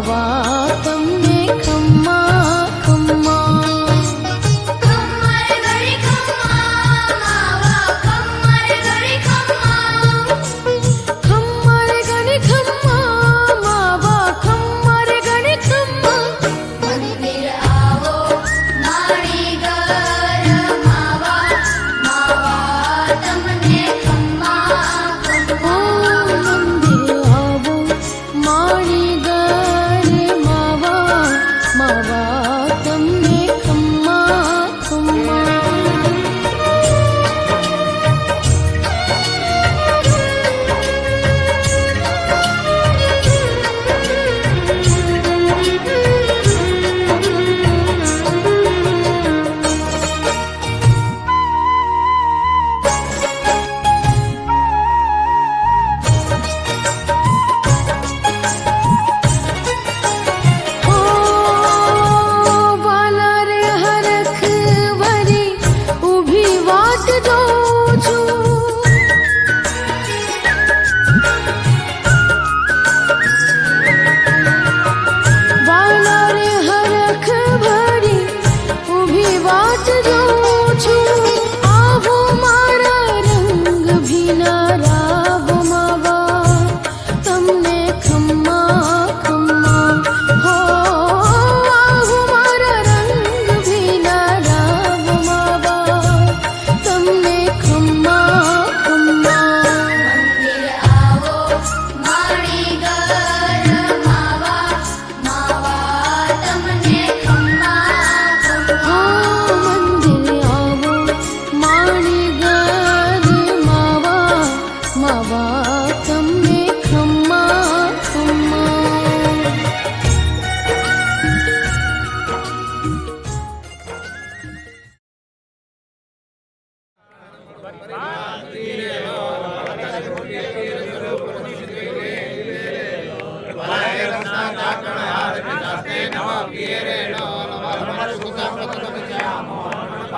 தவா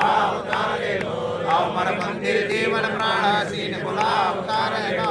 अवतारे लो अवमर मंदिर जीवन प्राण सीन बुला अवतारे लो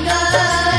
Gaga.